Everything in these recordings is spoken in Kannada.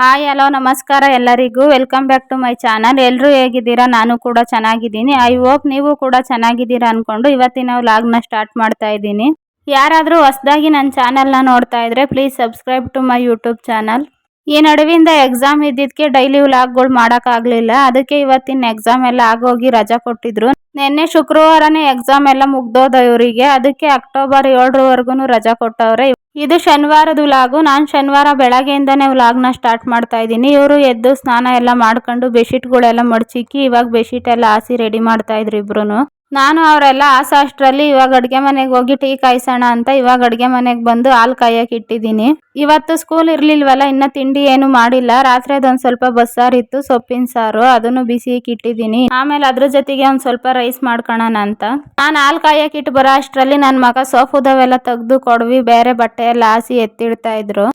ಹಾಯ್, ಹಲೋ, ನಮಸ್ಕಾರ ಎಲ್ಲರಿಗೂ. Welcome back to my channel ಎಲ್ಲರೂ ಹೇಗಿದ್ದೀರಾ? ನಾನು ಕೂಡ ಚೆನ್ನಾಗಿದ್ದೀನಿ. ಐ ಹೋಪ್ ನೀವು ಕೂಡ ಚೆನ್ನಾಗಿದ್ದೀರಾ ಅಂದ್ಕೊಂಡು ಇವತ್ತಿನ ವ್ಲಾಗ್ನ ಸ್ಟಾರ್ಟ್ ಮಾಡ್ತಾ ಇದ್ದೀನಿ. ಯಾರಾದರೂ ಹೊಸದಾಗಿ ನನ್ನ ಚಾನಲ್ನ ನೋಡ್ತಾ ಇದ್ರೆ please subscribe to my YouTube channel ಈ ನಡುವಿಂದ ಎಕ್ಸಾಮ್ ಇದ್ದಿದ್ದಕ್ಕೆ ಡೈಲಿ ವ್ಲಾಗ್ಗಳು ಮಾಡೋಕ್ಕಾಗಲಿಲ್ಲ. ಅದಕ್ಕೆ ಇವತ್ತಿನ ಎಕ್ಸಾಮ್ ಎಲ್ಲ ಆಗೋಗಿ ರಜಾ ಕೊಟ್ಟಿದ್ರು. ನಿನ್ನೆ ಶುಕ್ರವಾರನೇ ಎಕ್ಸಾಮ್ ಎಲ್ಲ ಮುಗ್ದೋದ ಇವರಿಗೆ. ಅದಕ್ಕೆ ಅಕ್ಟೋಬರ್ ಏಳರವರೆಗೂ ರಜಾ ಕೊಟ್ಟವ್ರೆ. ಇದು ಶನಿವಾರದ ವ್ಲಾಗು ನಾನು ಶನಿವಾರ ಬೆಳಗ್ಗೆಯಿಂದನೇ ವ್ಲಾಗ್ನ ಸ್ಟಾರ್ಟ್ ಮಾಡ್ತಾ ಇದ್ದೀನಿ. ಇವರು ಎದ್ದು ಸ್ನಾನ ಎಲ್ಲ ಮಾಡ್ಕೊಂಡು ಬೆಡ್ಶೀಟ್ಗಳೆಲ್ಲ ಮಡ್ಚಿಕ್ಕಿ ಇವಾಗ ಬೆಡ್ಶೀಟ್ ಎಲ್ಲ ಹಾಸಿ ರೆಡಿ ಮಾಡ್ತಾ ಇದ್ರು ಇಬ್ರು ನಾನು ಅವರೆಲ್ಲ ಆಸ ಅಷ್ಟರಲ್ಲಿ ಇವಾಗ ಅಡುಗೆ ಮನೆಗೆ ಹೋಗಿ ಟೀ ಕಾಯಿಸೋಣ ಅಂತ ಇವಾಗ ಅಡುಗೆ ಮನೆಗೆ ಬಂದು ಹಾಲು ಕಾಯಕ್ಕೆ ಇಟ್ಟಿದ್ದೀನಿ. ಇವತ್ತು ಸ್ಕೂಲ್ ಇರಲಿಲ್ವಲ್ಲ, ಇನ್ನ ತಿಂಡಿ ಏನು ಮಾಡಿಲ್ಲ. ರಾತ್ರಿ ಅದೊಂದು ಸ್ವಲ್ಪ ಬಸ್ಸಾರಿತ್ತು ಸೊಪ್ಪಿನ ಸಾರು, ಅದನ್ನು ಬಿಸಿ ಇಟ್ಟಿದ್ದೀನಿ. ಆಮೇಲೆ ಅದ್ರ ಜೊತೆಗೆ ಒಂದು ಸ್ವಲ್ಪ ರೈಸ್ ಮಾಡ್ಕೊಳ್ಳೋಣ ಅಂತ. ನಾನು ಹಾಲು ಕಾಯಕ್ಕೆ ಇಟ್ಟು ಬರೋ ಅಷ್ಟರಲ್ಲಿ ನನ್ನ ಮಗ ಸೋಫುದವೆಲ್ಲ ತೆಗೆದು ಕೊಡ್ವಿ, ಬೇರೆ ಬಟ್ಟೆ ಎಲ್ಲ ಹಾಸಿ ಎತ್ತಿಡ್ತಾ ಇದ್ರು.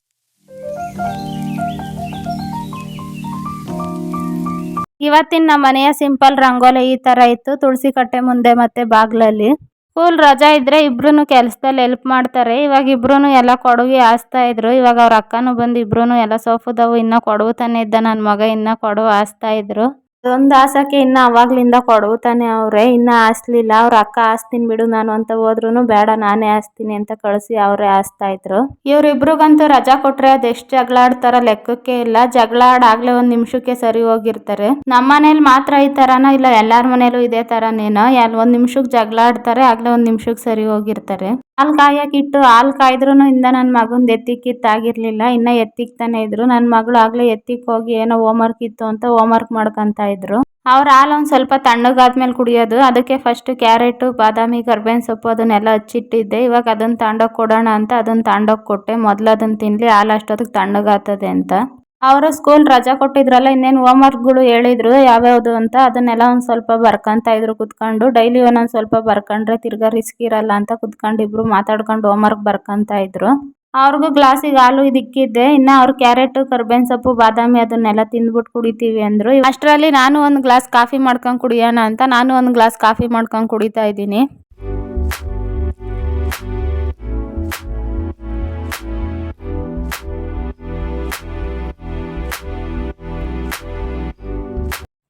ಇವತ್ತಿನ ನಮ್ಮ ಮನೆಯ ಸಿಂಪಲ್ ರಂಗೋಲಿ ಈ ತರ ಇತ್ತು. ತುಳಸಿ ಕಟ್ಟೆ ಮುಂದೆ ಮತ್ತೆ ಬಾಗ್ಲಲ್ಲಿ. ಸ್ಕೂಲ್ ರಜಾ ಇದ್ರೆ ಇಬ್ರು ಕೆಲಸದಲ್ಲಿ ಹೆಲ್ಪ್ ಮಾಡ್ತಾರೆ. ಇವಾಗ ಇಬ್ರು ಎಲ್ಲ ಕೊಡವಿ ಆಸ್ತಾ ಇದ್ರು. ಇವಾಗ ಅವ್ರ ಅಕ್ಕನೂ ಬಂದು ಇಬ್ರು ಎಲ್ಲ ಸೋಫುದವು ಇನ್ನ ಕೊಡವು ತಾನೇ ಇದ್ದ. ನನ್ನ ಮಗ ಇನ್ನ ಕೊಡವು ಆಸ್ತಾ ಇದ್ರು. ಅದೊಂದು ಆಸಕ್ಕೆ ಇನ್ನ ಅವಾಗ್ಲಿಂದ ಕೊಡುತ್ತಾನೆ ತಾನೆ ಅವ್ರೆ. ಇನ್ನ ಹಾಸ್ಲಿಲ್ಲ ಅವ್ರ ಅಕ್ಕ ಹಾಸ್ತೀನಿ ಬಿಡು ನಾನು ಅಂತ ಹೋದ್ರು ಬೇಡ, ನಾನೇ ಹಾಸ್ತೀನಿ ಅಂತ ಕಳಿಸಿ ಅವ್ರೆ ಹಾಸ್ತಾ ಇದ್ರು. ಇವ್ರಿಬ್ರಿಗಂತೂ ರಜಾ ಕೊಟ್ರೆ ಅದ್ ಜಗಳಾಡ್ತಾರ ಲೆಕ್ಕಕ್ಕೆ ಇಲ್ಲ. ಜಗಳ ಆಡಾಗ್ಲೇ ಒಂದ್ ನಿಮಿಷಕ್ಕೆ ಸರಿ ಹೋಗಿರ್ತಾರೆ. ನಮ್ಮ ಮನೇಲಿ ಮಾತ್ರ ಈ ತರನ ಇಲ್ಲ, ಎಲ್ಲಾರ ಮನೇಲೂ ಇದೇ ತರನೇನೋ. ಎಲ್ ಒಂದ್ ನಿಮಿಷಕ್ಕೆ ಜಗಳ ಆಡ್ತಾರೆ ಆಗ್ಲೇ ಒಂದ್ ನಿಮಿಷಕ್ಕೆ ಸರಿ ಹೋಗಿರ್ತಾರೆ. ಹಾಲ್ ಕಾಯಕ್ಕಿಟ್ಟು ಹಾಲು ಕಾಯ್ದ್ರು ಇಂದ ನನ್ನ ಮಗಂದ್ ಎತ್ತಿಕ್ಕಿತ್ತಾಗಿರ್ಲಿಲ್ಲ. ಇನ್ನ ಎತ್ತಿಕ್ತಾನೆ ಇದ್ರು. ನನ್ನ ಮಗಳು ಆಗ್ಲೇ ಎತ್ತಿಕ್ ಹೋಗಿ ಏನೋ ವರ್ಕ್ ಇತ್ತು ಅಂತ ವರ್ಕ್ ಮಾಡ್ಕೊಂತ ಇದ್ರು. ಅವ್ರ ಹಾಲು ಒಂದು ಸ್ವಲ್ಪ ತಣ್ಣಗಾದ್ಮೇಲೆ ಕುಡಿಯೋದು. ಅದಕ್ಕೆ ಫಸ್ಟ್ ಕ್ಯಾರೆಟ್ ಬಾದಾಮಿ, ಕರ್ಬೇವಿನ ಸೊಪ್ಪು ಅದನ್ನೆಲ್ಲ ಹಚ್ಚಿಟ್ಟಿದ್ದೆ. ಇವಾಗ ಅದನ್ನ ತಾಂಡೋಗ್ ಕೊಡೋಣ ಅಂತ ಅದನ್ನ ತಾಂಡೋಗ್ ಕೊಟ್ಟೆ. ಮೊದಲು ಅದನ್ನ ತಿನ್ಲಿ, ಹಾಲು ಅಷ್ಟೊತ್ತಿಗೆ ತಣ್ಣಗಾಗ್ತದೆ ಅಂತ. ಅವರು ಸ್ಕೂಲ್ ರಜಾ ಕೊಟ್ಟಿದ್ರಲ್ಲ, ಇನ್ನೇನು ಹೋಮ್ ವರ್ಕ್ಗಳು ಹೇಳಿದ್ರು, ಯಾವ್ಯಾವುದು ಅಂತ ಅದನ್ನೆಲ್ಲ ಒಂದು ಸ್ವಲ್ಪ ಬರ್ಕೊಂತ ಇದ್ರು ಕುತ್ಕೊಂಡು. ಡೈಲಿ ಒಂದೊಂದು ಸ್ವಲ್ಪ ಬರ್ಕೊಂಡ್ರೆ ತಿರ್ಗಾ ರಿಸ್ಕ್ ಇರಲ್ಲ ಅಂತ ಕುತ್ಕೊಂಡು ಇಬ್ರು ಮಾತಾಡ್ಕೊಂಡು ಹೋಮ್ ವರ್ಕ್ ಬರ್ಕೊಂತ ಇದ್ರು. ಅವ್ರಿಗೂ ಗ್ಲಾಸಿಗೆ ಹಾಲು ಇದಕ್ಕಿದ್ದೆ. ಇನ್ನ ಅವ್ರು ಕ್ಯಾರೆಟ್ ಕರ್ಬೇವಿನ ಸೊಪ್ಪು, ಬಾದಾಮಿ ಅದನ್ನೆಲ್ಲ ತಿಂದ್ಬಿಟ್ಟು ಕುಡಿತೀವಿ ಅಂದ್ರು. ಅಷ್ಟರಲ್ಲಿ ನಾನು ಒಂದು ಗ್ಲಾಸ್ ಕಾಫಿ ಮಾಡ್ಕೊಂಡು ಕುಡಿಯೋಣ ಅಂತ ನಾನು ಒಂದು ಗ್ಲಾಸ್ ಕಾಫಿ ಮಾಡ್ಕೊಂಡು ಕುಡಿತಾ ಇದ್ದೀನಿ.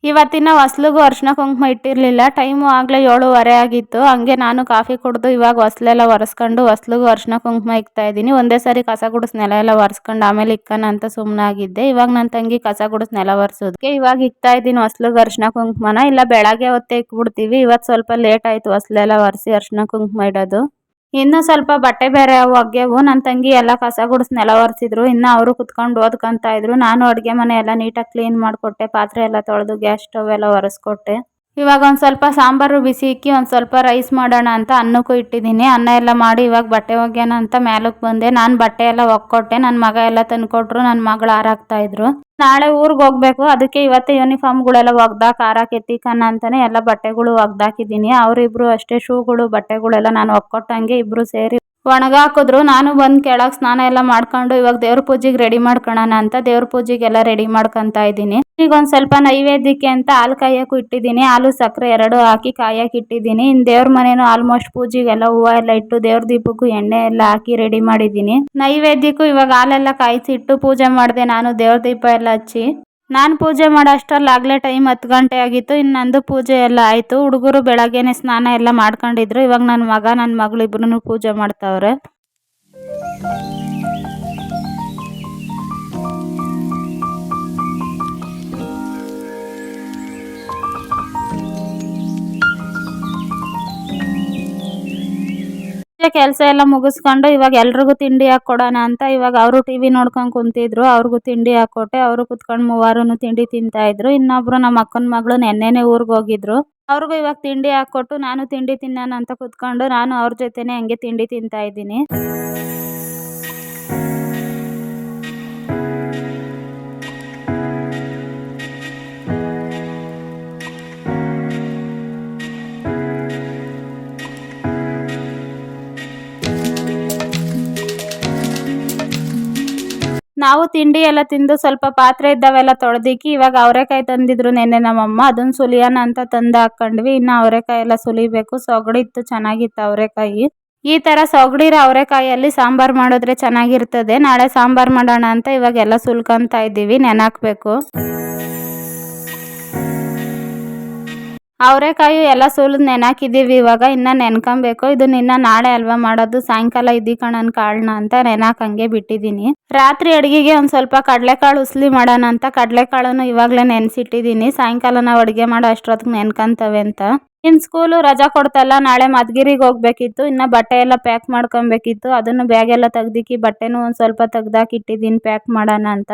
ಇವತ್ತಿನ ಹೊಸ್ಲಿಗೂ ಅರ್ಶಿನ ಕುಂಕುಮ ಇಟ್ಟಿರಲಿಲ್ಲ. ಟೈಮು ಆಗಲೇ ಏಳುವರೆ ಆಗಿತ್ತು. ಹಂಗೆ ನಾನು ಕಾಫಿ ಕುಡಿದು ಇವಾಗ ಹೊಸ್ಲೆಲ್ಲ ಒರೆಸ್ಕೊಂಡು ಹೊಸ್ಲಿಗೂ ಅರ್ಶಿನ ಕುಂಕುಮ ಇಕ್ತಾ ಇದ್ದೀನಿ. ಒಂದೇ ಸಾರಿ ಕಸ ಗುಡಿಸ್ ನೆಲ ಎಲ್ಲ ಒರೆಸ್ಕೊಂಡು ಆಮೇಲೆ ಇಕ್ಕನ ಅಂತ ಸುಮ್ಮನಾಗಿದ್ದೆ ಇವಾಗ ನನ್ನ ತಂಗಿ ಕಸ ಗುಡಿಸ್ ನೆಲ ಒರೆಸೋದಕ್ಕೆ ಇವಾಗ ಇಕ್ತಾ ಇದ್ದೀನಿ ಹೊಸ್ಲಿಗೆ ಅರ್ಶಿನ ಕುಂಕುಮನ. ಇಲ್ಲ ಬೆಳಗ್ಗೆ ಹೊತ್ತೇ ಇಕ್ಬಿಡ್ತೀವಿ. ಇವತ್ತು ಸ್ವಲ್ಪ ಲೇಟ್ ಆಯಿತು. ಹೊಸ್ಲೆಲ್ಲ ಒರೆಸಿ ಅರ್ಶಿನ ಕುಂಕುಮ ಇಡೋದು. ಇನ್ನು ಸ್ವಲ್ಪ ಬಟ್ಟೆ ಬೇರೆ ಒಗ್ಯವು ನನ್ನ ತಂಗಿ ಎಲ್ಲ ಕಸ ಗುಡಿಸ್ ನೆಲ ಒರೆಸಿದ್ರು. ಇನ್ನು ಅವರು ಕುತ್ಕೊಂಡು ಓದ್ಕೊಂತ ಇದ್ರು. ನಾನು ಅಡುಗೆ ಮನೆ ಎಲ್ಲ ನೀಟಾಗಿ ಕ್ಲೀನ್ ಮಾಡಿಕೊಟ್ಟೆ. ಪಾತ್ರೆ ಎಲ್ಲ ತೊಳೆದು, ಗ್ಯಾಸ್ ಸ್ಟವ್ ಎಲ್ಲ ಒರೆಸ್ಕೊಟ್ಟೆ. ಇವಾಗ ಒಂದು ಸ್ವಲ್ಪ ಸಾಂಬಾರು ಬಿಸಿ ಇಕ್ಕಿ, ಒಂದು ಸ್ವಲ್ಪ ರೈಸ್ ಮಾಡೋಣ ಅಂತ ಅನ್ನಕ್ಕೂ ಇಟ್ಟಿದ್ದೀನಿ. ಅನ್ನ ಎಲ್ಲ ಮಾಡಿ ಇವಾಗ ಬಟ್ಟೆ ಒಗ್ಯೋಣ ಅಂತ ಮೇಲಕ್ಕೆ ಬಂದೆ. ನಾನು ಬಟ್ಟೆ ಎಲ್ಲ ಒಕ್ಕೊಟ್ಟೆ. ನನ್ನ ಮಗ ಎಲ್ಲ ತಂದ್ಕೊಟ್ರು. ನನ್ನ ಮಗಳು ಹಾರಾಕ್ತಾ ಇದ್ರು. ನಾಳೆ ಊರಿಗೆ ಹೋಗ್ಬೇಕು. ಅದಕ್ಕೆ ಇವತ್ತು ಯೂನಿಫಾರ್ಮ್ಗಳೆಲ್ಲ ಒಗ್ದಾಕ ಕಣ್ಣ ಅಂತಾನೆ ಎಲ್ಲ ಬಟ್ಟೆಗಳು ಒಗ್ದಾಕಿದ್ದೀನಿ. ಅವರಿಬ್ರು ಅಷ್ಟೇ ಶೂಗಳು, ಬಟ್ಟೆಗಳೆಲ್ಲ ನಾನು ಒಕ್ಕೊಟ್ಟಂಗೆ ಇಬ್ರು ಸೇರಿ ಒಣಗಾಕಿದ್ರು ನಾನು ಬಂದು ಕೆಳಗೆ ಸ್ನಾನ ಎಲ್ಲ ಮಾಡ್ಕೊಂಡು ಇವಾಗ ದೇವ್ರ ಪೂಜೆಗೆ ರೆಡಿ ಮಾಡ್ಕೊಳ್ಳೋಣ ಅಂತ ದೇವ್ರ ಪೂಜೆಗೆಲ್ಲ ರೆಡಿ ಮಾಡ್ಕೊಂತ ಇದ್ದೀನಿ. ಈಗ ಒಂದು ಸ್ವಲ್ಪ ನೈವೇದ್ಯಕ್ಕೆ ಅಂತ ಹಾಲು ಕಾಯಕ್ಕೂ ಇಟ್ಟಿದ್ದೀನಿ. ಹಾಲು ಸಕ್ಕರೆ ಎರಡು ಹಾಕಿ ಕಾಯಕ್ಕೆ ಇಟ್ಟಿದ್ದೀನಿ. ಇನ್ನು ದೇವ್ರ ಮನೇನು ಆಲ್ಮೋಸ್ಟ್ ಪೂಜೆಗೆಲ್ಲ ಹೂವು ಎಲ್ಲ ಇಟ್ಟು ದೇವ್ರ ದೀಪಕ್ಕೂ ಎಣ್ಣೆ ಎಲ್ಲ ಹಾಕಿ ರೆಡಿ ಮಾಡಿದ್ದೀನಿ. ನೈವೇದ್ಯಕ್ಕೂ ಇವಾಗ ಹಾಲೆಲ್ಲ ಕಾಯಿಸಿಟ್ಟು ಪೂಜೆ ಮಾಡಿದೆ ನಾನು ದೇವ್ರ ದೀಪ ಎಲ್ಲ ಹಚ್ಚಿ. ನಾನು ಪೂಜೆ ಮಾಡೋ ಅಷ್ಟರಲ್ಲಿ ಆಗಲೇ ಟೈಮ್ ಹತ್ತು ಗಂಟೆ ಆಗಿತ್ತು ಇನ್ನು ನಂದು ಪೂಜೆ ಎಲ್ಲ ಆಯಿತು. ಹುಡುಗರು ಬೆಳಗ್ಗೆನೆ ಸ್ನಾನ ಎಲ್ಲ ಮಾಡ್ಕೊಂಡಿದ್ರು. ಇವಾಗ ನನ್ನ ಮಗ ನನ್ನ ಮಗಳು ಇಬ್ಬರೂ ಪೂಜೆ ಮಾಡ್ತಾವ್ರೆ. ಕೆಲಸ ಎಲ್ಲ ಮುಗಿಸ್ಕೊಂಡು ಇವಾಗ ಎಲ್ರಿಗೂ ತಿಂಡಿ ಹಾಕೊಡೋಣ ಅಂತ ಇವಾಗ ಅವರು ಟಿವಿ ನೋಡ್ಕೊಂಡು ಕುಂತಿದ್ರು, ಅವ್ರಿಗೂ ತಿಂಡಿ ಹಾಕ್ಕೊಟ್ಟೆ, ಅವರು ಕುತ್ಕೊಂಡು ಮೂವರು ತಿಂಡಿ ತಿಂತಾ ಇದ್ರು. ಇನ್ನೊಬ್ರು ನಮ್ಮ ಅಕ್ಕನ ಮಗಳು ನೆನ್ನೆನೆ ಊರಿಗೆ ಹೋಗಿದ್ರು. ಅವ್ರಿಗೂ ಇವಾಗ ತಿಂಡಿ ಹಾಕ್ಕೊಟ್ಟು ನಾನು ತಿಂಡಿ ತಿನ್ನೋಣ ಅಂತ ಕುತ್ಕೊಂಡು ನಾನು ಅವ್ರ ಜೊತೆನೆ ಹಂಗೆ ತಿಂಡಿ ತಿಂತಾ ಇದ್ದೀನಿ. ನಾವು ತಿಂಡಿ ಎಲ್ಲ ತಿಂದು ಸ್ವಲ್ಪ ಪಾತ್ರೆ ಇದ್ದಾವೆಲ್ಲ ತೊಳೆದಿಕ್ಕಿ ಇವಾಗ ಅವರೆಕಾಯಿ ತಂದಿದ್ರು ನೆನ್ನೆ ನಮ್ಮಮ್ಮ ಅದನ್ನ ಸುಲಿಯೋಣ ಅಂತ ತಂದು ಹಾಕ್ಕೊಂಡ್ವಿ. ಇನ್ನು ಅವರೆಕಾಯಿ ಎಲ್ಲ ಸುಲಿಬೇಕು. ಸೊಗಡಿತ್ತು ಚೆನ್ನಾಗಿತ್ತು ಅವರೆಕಾಯಿ. ಈ ಥರ ಸೊಗಡಿರೋ ಅವರೆಕಾಯಲ್ಲಿ ಸಾಂಬಾರು ಮಾಡಿದ್ರೆ ಚೆನ್ನಾಗಿರ್ತದೆ. ನಾಳೆ ಸಾಂಬಾರು ಮಾಡೋಣ ಅಂತ ಇವಾಗೆಲ್ಲ ಸುಲ್ಕೊಂತ ಇದ್ದೀವಿ. ನೆನಾಕ್ಬೇಕು ಅವರೆಕಾಯಿ ಎಲ್ಲ ಸುಲಿದು ನೆನಾಕಿದ್ದೀವಿ, ಇವಾಗ ಇನ್ನು ನೆನ್ಕೊಬೇಕು. ಇದು ನಿನ್ನ ನಾಳೆ ಅಲ್ವಾ ಮಾಡೋದು? ಸಾಯಂಕಾಲ ಇದ್ದಿಕಣನ್ ಕಾಳನ್ನ ಅಂತ ನೆನಾಕಂಗೆ ಬಿಟ್ಟಿದ್ದೀನಿ. ರಾತ್ರಿ ಅಡುಗೆಗೆ ಒಂದು ಸ್ವಲ್ಪ ಕಡಲೆಕಾಳು ಉಸ್ಲಿ ಮಾಡೋಣ ಅಂತ ಕಡಲೆಕಾಳನ್ನು ಇವಾಗಲೇ ನೆನೆಸಿಟ್ಟಿದ್ದೀನಿ. ಸಾಯಂಕಾಲ ನಾವು ಅಡುಗೆ ಮಾಡೋ ಅಷ್ಟೊತ್ತಿಗೆ ನೆನ್ಕೊಂತವೆ ಅಂತ. ಇನ್ನು ಸ್ಕೂಲು ರಜಾ ಕೊಡ್ತಲ್ಲ, ನಾಳೆ ಮದ್ಗಿರಿಗೆ ಹೋಗ್ಬೇಕಿತ್ತು. ಇನ್ನು ಬಟ್ಟೆ ಎಲ್ಲ ಪ್ಯಾಕ್ ಮಾಡ್ಕೊಬೇಕಿತ್ತು. ಅದನ್ನು ಬ್ಯಾಗೆಲ್ಲ ತೆಗ್ದಿಕ್ಕಿ ಬಟ್ಟೆನೂ ಒಂದು ಸ್ವಲ್ಪ ತೆಗ್ದಾಕಿಟ್ಟಿದ್ದೀನಿ ಪ್ಯಾಕ್ ಮಾಡೋಣ ಅಂತ.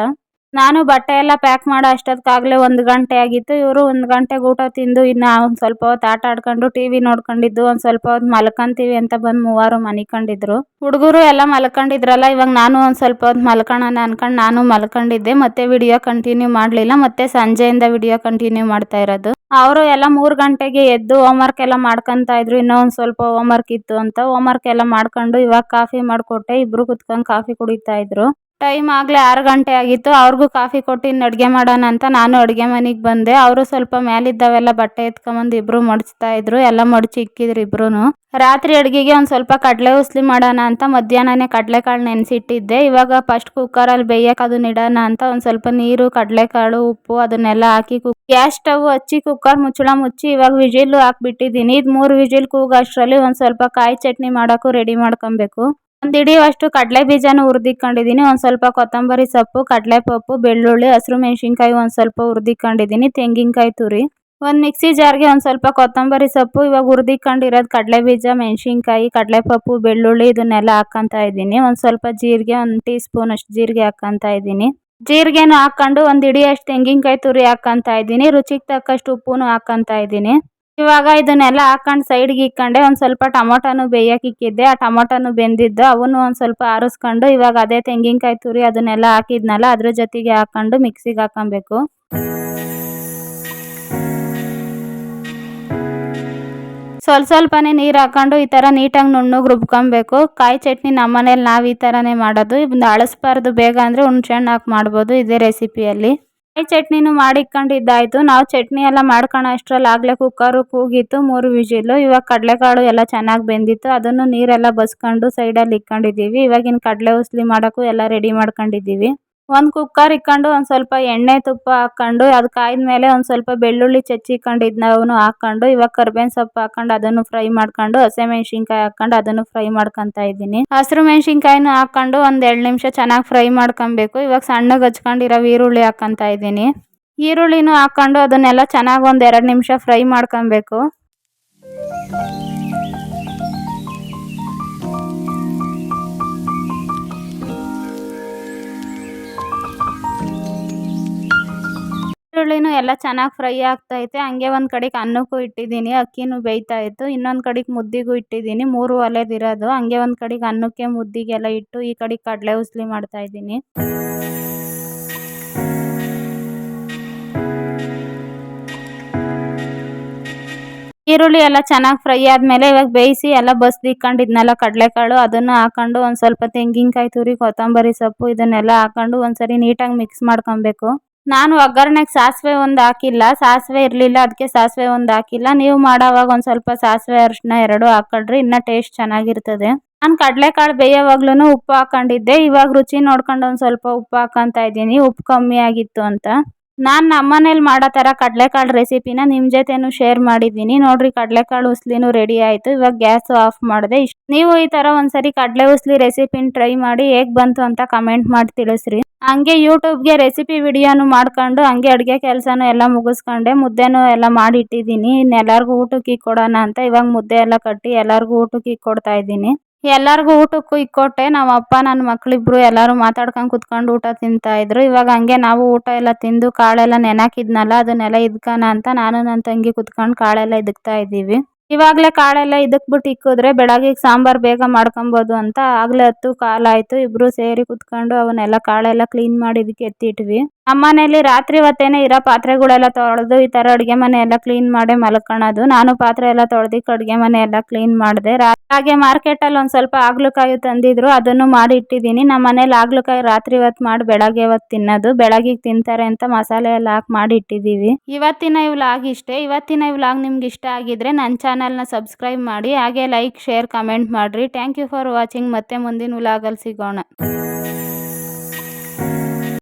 ನಾನು ಬಟ್ಟೆ ಎಲ್ಲ ಪ್ಯಾಕ್ ಮಾಡೋ ಅಷ್ಟೊತ್ತಿಗಾಗಲೇ ಒಂದು ಗಂಟೆ ಆಗಿತ್ತು. ಇವರು ಒಂದು ಗಂಟೆಗೆ ಊಟ ತಿಂದು ಇನ್ನು ಒಂದು ಸ್ವಲ್ಪ ಹೊತ್ತು ಆಟ ಆಡ್ಕೊಂಡು ಟಿ ವಿ ನೋಡ್ಕೊಂಡಿದ್ದು, ಒಂದು ಸ್ವಲ್ಪ ಹೊತ್ತು ಮಲ್ಕೊಂತೀವಿ ಅಂತ ಬಂದು ಮೂವರು ಮನಿಕೊಂಡಿದ್ರು. ಹುಡುಗರು ಎಲ್ಲ ಮಲ್ಕೊಂಡಿದ್ರಲ್ಲ, ಇವಾಗ ನಾನು ಒಂದು ಸ್ವಲ್ಪ ಹೊತ್ತು ಮಲ್ಕೊಳ್ಳೋಣ ಅನ್ಕೊಂಡು ನಾನು ಮಲ್ಕೊಂಡಿದ್ದೆ. ಮತ್ತೆ ವಿಡಿಯೋ ಕಂಟಿನ್ಯೂ ಮಾಡಲಿಲ್ಲ, ಮತ್ತೆ ಸಂಜೆಯಿಂದ ವಿಡಿಯೋ ಕಂಟಿನ್ಯೂ ಮಾಡ್ತಾ ಇರೋದು. ಅವರು ಎಲ್ಲ ಮೂರು ಗಂಟೆಗೆ ಎದ್ದು ಹೋಮ್ವರ್ಕ್ ಎಲ್ಲ ಮಾಡ್ಕೊಂತ ಇದ್ರು. ಇನ್ನೂ ಒಂದು ಸ್ವಲ್ಪ ಹೋಮ್ವರ್ಕ್ ಇತ್ತು ಅಂತ. ಹೋಮ್ವರ್ಕ್ ಎಲ್ಲ ಮಾಡ್ಕೊಂಡು ಇವಾಗ ಕಾಫಿ ಮಾಡಿಕೊಟ್ಟೆ. ಇಬ್ರು ಕುತ್ಕೊಂಡು ಕಾಫಿ ಕುಡಿತಾ ಇದ್ರು. ಟೈಮ್ ಆಗಲೇ ಆರು ಗಂಟೆ ಆಗಿತ್ತು. ಅವ್ರಿಗೂ ಕಾಫಿ ಕೊಟ್ಟು ಇನ್ನು ಅಡುಗೆ ಮಾಡೋಣ ಅಂತ ನಾನು ಅಡುಗೆ ಮನೆಗೆ ಬಂದೆ. ಅವರು ಸ್ವಲ್ಪ ಮೇಲಿದ್ದಾವೆಲ್ಲ ಬಟ್ಟೆ ಎತ್ಕೊಂಬಂದು ಇಬ್ಬರು ಮಡಚ್ತಾ ಇದ್ರು. ಎಲ್ಲ ಮಡಚಿ ಇಕ್ಕಿದ್ರು ಇಬ್ರು ರಾತ್ರಿ ಅಡುಗೆಗೆ ಒಂದು ಸ್ವಲ್ಪ ಕಡಲೆ ಉಸ್ಲಿ ಮಾಡೋಣ ಅಂತ ಮಧ್ಯಾಹ್ನನೇ ಕಡಲೆಕಾಳು ನೆನೆಸಿಟ್ಟಿದ್ದೆ. ಇವಾಗ ಫಸ್ಟ್ ಕುಕ್ಕರಲ್ಲಿ ಬೇಯಕ್ಕೆ ಅದನ್ನ ಇಡೋಣ ಅಂತ ಒಂದು ಸ್ವಲ್ಪ ನೀರು, ಕಡಲೆಕಾಳು, ಉಪ್ಪು ಅದನ್ನೆಲ್ಲ ಹಾಕಿ ಕುಕ್ ಗ್ಯಾಸ್ ಸ್ಟವ್ ಹಚ್ಚಿ ಕುಕ್ಕರ್ ಮುಚ್ಚಳ ಮುಚ್ಚಿ ಇವಾಗ ವಿಜಿಲ್ ಹಾಕ್ಬಿಟ್ಟಿದ್ದೀನಿ. ಇದು ಮೂರು ವಿಜಿಲ್ ಕೂಗೋ ಅಷ್ಟರಲ್ಲಿ ಒಂದು ಸ್ವಲ್ಪ ಕಾಯಿ ಚಟ್ನಿ ಮಾಡೋಕ್ಕೂ ರೆಡಿ ಮಾಡ್ಕೊಬೇಕು. ಒಂದು ಹಿಡಿಯುವಷ್ಟು ಕಡಲೆ ಬೀಜನ ಹುರಿದಿಕೊಂಡಿದ್ದೀನಿ ಒಂದು ಸ್ವಲ್ಪ ಕೊತ್ತಂಬರಿ ಸೊಪ್ಪು ಕಡಲೆ ಪಪ್ಪು ಬೆಳ್ಳುಳ್ಳಿ, ಹಸಿರು ಮೆಣಸಿನ್ಕಾಯಿ ಒಂದು ಸ್ವಲ್ಪ ಹುರಿದಿಕೊಂಡಿದ್ದೀನಿ ತೆಂಗಿನಕಾಯಿ ತುರಿ. ಒಂದು ಮಿಕ್ಸಿ ಜಾರ್ಗೆ ಒಂದು ಸ್ವಲ್ಪ ಕೊತ್ತಂಬರಿ ಸೊಪ್ಪು, ಇವಾಗ ಹುರಿದಿಕೊಂಡಿರೋದು ಕಡಲೆ ಬೀಜ ಮೆಣಸಿನ್ಕಾಯಿ, ಕಡಲೆಪಪ್ಪು, ಬೆಳ್ಳುಳ್ಳಿ ಇದನ್ನೆಲ್ಲ ಹಾಕ್ಕೊಂತ ಇದ್ದೀನಿ ಒಂದು ಸ್ವಲ್ಪ ಜೀರಿಗೆ ಒಂದು ಟೀ ಸ್ಪೂನ್ ಅಷ್ಟು ಜೀರಿಗೆ ಹಾಕ್ಕೊಂತ ಇದ್ದೀನಿ ಜೀರಿಗೆನೂ ಹಾಕ್ಕೊಂಡು ಒಂದು ಹಿಡಿಯಷ್ಟು ತೆಂಗಿನಕಾಯಿ ತುರಿ ಹಾಕ್ಕೊತಾ ಇದ್ದೀನಿ ರುಚಿಗೆ ತಕ್ಕಷ್ಟು ಉಪ್ಪುನು ಹಾಕ್ಕೊತಾ ಇದ್ದೀನಿ ಇವಾಗ ಇದನ್ನೆಲ್ಲ ಹಾಕೊಂಡು ಸೈಡ್ಗೆ ಇಕ್ಕೊಂಡೆ. ಒಂದು ಸ್ವಲ್ಪ ಟೊಮೊಟೊನು ಬೇಯಕ್ಕೆ ಇಕ್ಕಿದ್ದೆ. ಆ ಟೊಮೊಟೊನು ಬೆಂದಿದ್ದು, ಅವನ್ನು ಒಂದು ಸ್ವಲ್ಪ ಆರಿಸ್ಕೊಂಡು ಇವಾಗ ಅದೇ ತೆಂಗಿನಕಾಯಿ ತುರಿ ಅದನ್ನೆಲ್ಲ ಹಾಕಿದ್ನಲ್ಲ, ಅದ್ರ ಜೊತೆಗೆ ಹಾಕೊಂಡು ಮಿಕ್ಸಿಗೆ ಹಾಕೊಬೇಕು ಸ್ವಲ್ಪ ಸ್ವಲ್ಪನೇ ನೀರು ಹಾಕೊಂಡು ಈ ಥರ ನೀಟಾಗಿ ನುಣ್ಣಗೆ ರುಬ್ಕೊಬೇಕು. ಕಾಯಿ ಚಟ್ನಿ ನಮ್ಮ ಮನೇಲಿ ನಾವು ಈ ಥರನೇ ಮಾಡೋದು. ಅಳಿಸ್ಬಾರ್ದು, ಬೇಗ ಅಂದರೆ ಹುಣ್ಸೆಹಣ್ಣು ಹಾಕಿ ಮಾಡ್ಬೋದು ಇದೇ ರೆಸಿಪಿಯಲ್ಲಿ ಚಟ್ನಿನೂ ಮಾಡಿಟ್ಕೊಂಡಿದ್ದಾಯ್ತು ನಾವು ಚಟ್ನಿ ಎಲ್ಲ ಮಾಡ್ಕೊಳೋ ಅಷ್ಟರಲ್ಲಿ ಆಗಲೇ ಕುಕ್ಕರು ಕೂಗಿತ್ತು, ಮೂರು ವಿಜಿಲು. ಇವಾಗ ಕಡಲೆಕಾಳು ಎಲ್ಲ ಚೆನ್ನಾಗಿ ಬೆಂದಿತ್ತು. ಅದನ್ನು ನೀರೆಲ್ಲ ಬಸ್ಕೊಂಡು ಸೈಡಲ್ಲಿ ಇಕ್ಕೊಂಡಿದ್ದೀವಿ. ಇವಾಗಿನ ಕಡಲೆ ಉಸ್ಲಿ ಮಾಡೋಕ್ಕೂ ಎಲ್ಲ ರೆಡಿ ಮಾಡ್ಕೊಂಡಿದ್ದೀವಿ. ಒಂದು ಕುಕ್ಕರ್ ಇಕ್ಕೊಂಡು ಒಂದು ಸ್ವಲ್ಪ ಎಣ್ಣೆ ತುಪ್ಪ ಹಾಕ್ಕೊಂಡು, ಅದು ಕಾಯ್ದ ಮೇಲೆ ಒಂದು ಸ್ವಲ್ಪ ಬೆಳ್ಳುಳ್ಳಿ ಚಚ್ಚಿಕೊಂಡಿದ್ನವನು ಹಾಕ್ಕೊಂಡು, ಇವಾಗ ಕರ್ಬೇವಿನ ಸೊಪ್ಪು ಹಾಕ್ಕೊಂಡು ಅದನ್ನು ಫ್ರೈ ಮಾಡ್ಕೊಂಡು ಹಸಿಮೆಣ್ಸಿನ್ಕಾಯಿ ಹಾಕ್ಕೊಂಡು ಅದನ್ನು ಫ್ರೈ ಮಾಡ್ಕೊತಾ ಇದ್ದೀನಿ. ಹಸಿರು ಮೆಣಸಿನ್ಕಾಯಿನೂ ಹಾಕ್ಕೊಂಡು ಒಂದು ಎರಡು ನಿಮಿಷ ಚೆನ್ನಾಗಿ ಫ್ರೈ ಮಾಡ್ಕೊಬೇಕು. ಇವಾಗ ಸಣ್ಣಗೆ ಹಚ್ಕೊಂಡಿರೋ ಈರುಳ್ಳಿ ಹಾಕ್ಕೊತಾ ಇದ್ದೀನಿ. ಈರುಳ್ಳಿನೂ ಹಾಕ್ಕೊಂಡು ಅದನ್ನೆಲ್ಲ ಚೆನ್ನಾಗಿ ಒಂದು ಎರಡು ನಿಮಿಷ ಫ್ರೈ ಮಾಡ್ಕೊಬೇಕು. ಈರುಳ್ಳಿನೂ ಎಲ್ಲ ಚೆನ್ನಾಗಿ ಫ್ರೈ ಆಗ್ತೈತೆ. ಹಂಗೆ ಒಂದು ಕಡೆಗೆ ಅನ್ನಕ್ಕೂ ಇಟ್ಟಿದ್ದೀನಿ, ಅಕ್ಕಿನೂ ಬೇಯ್ತಾ ಇತ್ತು ಇನ್ನೊಂದು ಕಡೆಗೆ ಮುದ್ದಿಗೂ ಇಟ್ಟಿದ್ದೀನಿ, ಮೂರು ಒಲೆದಿರೋದು. ಹಂಗೆ ಒಂದು ಕಡೆಗೆ ಅನ್ನಕ್ಕೆ ಮುದ್ದಿಗೆಲ್ಲ ಇಟ್ಟು, ಈ ಕಡೆಗೆ ಕಡಲೆ ಉಸ್ಲಿ ಮಾಡ್ತಾ ಇದ್ದೀನಿ. ಈರುಳ್ಳಿ ಎಲ್ಲ ಚೆನ್ನಾಗಿ ಫ್ರೈ ಆದಮೇಲೆ ಇವಾಗ ಬೇಯಿಸಿ ಎಲ್ಲ ಬಸ್ದಿಕ್ಕೊಂಡಿದ್ನಲ್ಲ ಕಡಲೆಕಾಳು ಅದನ್ನು ಹಾಕೊಂಡು ಒಂದು ಸ್ವಲ್ಪ ತೆಂಗಿನಕಾಯಿ ತುರಿ, ಕೊತ್ತಂಬರಿ ಸೊಪ್ಪು ಇದನ್ನೆಲ್ಲ ಹಾಕೊಂಡು ಒಂದ್ಸರಿ ನೀಟಾಗಿ ಮಿಕ್ಸ್ ಮಾಡ್ಕೊಬೇಕು. ನಾನು ಒಗ್ಗರಣೆಗೆ ಸಾಸಿವೆ ಒಂದು ಹಾಕಿಲ್ಲ, ಸಾಸಿವೆ ಇರಲಿಲ್ಲ ಅದಕ್ಕೆ ಸಾಸಿವೆ ಒಂದು ಹಾಕಿಲ್ಲ. ನೀವು ಮಾಡೋವಾಗ ಒಂದು ಸ್ವಲ್ಪ ಸಾಸಿವೆ ಅರಿಶಿನ ಎರಡು ಹಾಕೊಳ್ರಿ, ಇನ್ನೂ ಟೇಸ್ಟ್ ಚೆನ್ನಾಗಿರ್ತದೆ. ನಾನು ಕಡಲೆಕಾಳು ಬೇಯೋವಾಗ್ಲೂ ಉಪ್ಪು ಹಾಕೊಂಡಿದ್ದೆ, ಇವಾಗ ರುಚಿ ನೋಡ್ಕೊಂಡು ಒಂದು ಸ್ವಲ್ಪ ಉಪ್ಪು ಹಾಕೊತಾ ಇದ್ದೀನಿ, ಉಪ್ಪು ಕಮ್ಮಿ ಆಗಿತ್ತು ಅಂತ. ನಾನು ನಮ್ಮನೇಲಿ ಮಾಡೋ ಥರ ಕಡಲೆಕಾಳು ರೆಸಿಪಿನ ನಿಮ್ಮ ಜೊತೆನೂ ಶೇರ್ ಮಾಡಿದ್ದೀನಿ. ನೋಡಿರಿ ಕಡಲೆಕಾಳು ಉಸ್ಲಿನೂ ರೆಡಿ ಆಯಿತು. ಇವಾಗ ಗ್ಯಾಸು ಆಫ್ ಮಾಡಿದೆ. ಇಷ್ಟು ನೀವು ಈ ಥರ ಒಂದ್ಸರಿ ಕಡಲೆ ಉಸ್ಲಿ ರೆಸಿಪಿನ ಟ್ರೈ ಮಾಡಿ ಹೇಗೆ ಬಂತು ಅಂತ ಕಮೆಂಟ್ ಮಾಡಿ ತಿಳಿಸ್ರಿ. ಹಂಗೆ ಯೂಟ್ಯೂಬ್ಗೆ ರೆಸಿಪಿ ವಿಡಿಯೋನು ಮಾಡ್ಕೊಂಡು, ಹಂಗೆ ಅಡುಗೆ ಕೆಲಸನೂ ಎಲ್ಲ ಮುಗಿಸ್ಕೊಂಡೆ. ಮುದ್ದೆನೂ ಎಲ್ಲ ಮಾಡಿಟ್ಟಿದ್ದೀನಿ. ಇನ್ನು ಎಲ್ಲರಿಗೂ ಊಟಕ್ಕೆ ಕೊಡೋಣ ಅಂತ ಇವಾಗ ಮುದ್ದೆ ಎಲ್ಲ ಕಟ್ಟಿ ಎಲ್ಲರಿಗೂ ಊಟಕ್ಕೆ ಕೊಡ್ತಾ ಇದ್ದೀನಿ. ಎಲ್ಲರಿಗೂ ಊಟಕ್ಕೂ ಇಕ್ಕೊಟ್ಟೆ ನಮ್ಮ ಅಪ್ಪ ನನ್ನ ಮಕ್ಕಳಿಬ್ರು ಎಲ್ಲರೂ ಮಾತಾಡ್ಕೊಂಡು ಕುತ್ಕೊಂಡು ಊಟ ತಿಂತಾ ಇದ್ರು. ಇವಾಗ ಹಂಗೆ ನಾವು ಊಟ ಎಲ್ಲ ತಿಂದು ಕಾಳೆಲ್ಲ ನೆನಕಿದ್ನಲ್ಲ, ಅದನ್ನೆಲ್ಲ ಇದ್ಕೋಣ ಅಂತ ನಾನು ನನ್ನ ತಂಗಿ ಕುತ್ಕೊಂಡು ಕಾಳೆಲ್ಲ ಇದ್ಕ್ತಾ ಇದ್ದೀವಿ. ಇವಾಗಲೇ ಕಾಳೆಲ್ಲ ಇದಕ್ಬಿಟ್ಟು ಇಕ್ಕಿದ್ರೆ ಬೆಳಗ್ಗೆ ಸಾಂಬಾರ್ ಬೇಗ ಮಾಡ್ಕೊಬೋದು ಅಂತ ಆಗಲೇ ಹತ್ತು ಕಾಲಾಯ್ತು ಇಬ್ರು ಸೇರಿ ಕುತ್ಕೊಂಡು ಅವನ್ನೆಲ್ಲ ಕಾಳೆಲ್ಲ ಕ್ಲೀನ್ ಮಾಡಿ ಇದಕ್ಕೆ ಎತ್ತಿಟ್ವಿ. ನಮ್ಮನೇಲಿ ರಾತ್ರಿ ಹೊತ್ತೇನೆ ಇರೋ ಪಾತ್ರೆಗಳೆಲ್ಲ ತೊಳೆದು ಈ ತರ ಅಡುಗೆ ಮನೆ ಎಲ್ಲ ಕ್ಲೀನ್ ಮಾಡಿ ಮಲ್ಕೊಳ್ಳೋದು ನಾನು ಪಾತ್ರೆ ಎಲ್ಲ ತೊಳೆದಿಕ್ಕೆ ಅಡುಗೆ ಮನೆ ಎಲ್ಲ ಕ್ಲೀನ್ ಮಾಡಿದೆ ಹಾಗೆ ಮಾರ್ಕೆಟಲ್ಲಿ ಒಂದ್ ಸ್ವಲ್ಪ ಆಗ್ಲಕಾಯಿ ತಂದಿದ್ರು, ಅದನ್ನು ಮಾಡಿ ಇಟ್ಟಿದ್ದೀನಿ. ನಮ್ಮ ಮನೇಲಿ ಆಗ್ಲಕಾಯಿ ರಾತ್ರಿ ಹೊತ್ತು ಮಾಡಿ ಬೆಳಗ್ಗೆ ಹೊತ್ತು ತಿನ್ನೋದು. ಬೆಳಗ್ಗೆ ತಿಂತಾರೆ ಅಂತ ಮಸಾಲೆ ಎಲ್ಲ ಹಾಕಿ ಮಾಡಿ ಇಟ್ಟಿದ್ದೀವಿ. ಇವತ್ತಿನ ಈ ವ್ಲಾಗ್ ಇಷ್ಟೇ. ಇವತ್ತಿನ ಈ ವ್ಲಾಗ್ ನಿಮ್ಗೆ ಇಷ್ಟ ಆಗಿದ್ರೆ ನನ್ನ ಚಾನಲ್ ಚಾನಲ್ನ ಸಬ್ಸ್ಕ್ರೈಬ್ ಮಾಡಿ, ಹಾಗೆ ಲೈಕ್ ಶೇರ್ ಕಮೆಂಟ್ ಮಾಡಿರಿ. ಥ್ಯಾಂಕ್ ಯು ಫಾರ್ ವಾಚಿಂಗ್ ಮತ್ತೆ ಮುಂದಿನ ವ್ಲಾಗಲ್ಲಿ ಸಿಗೋಣ.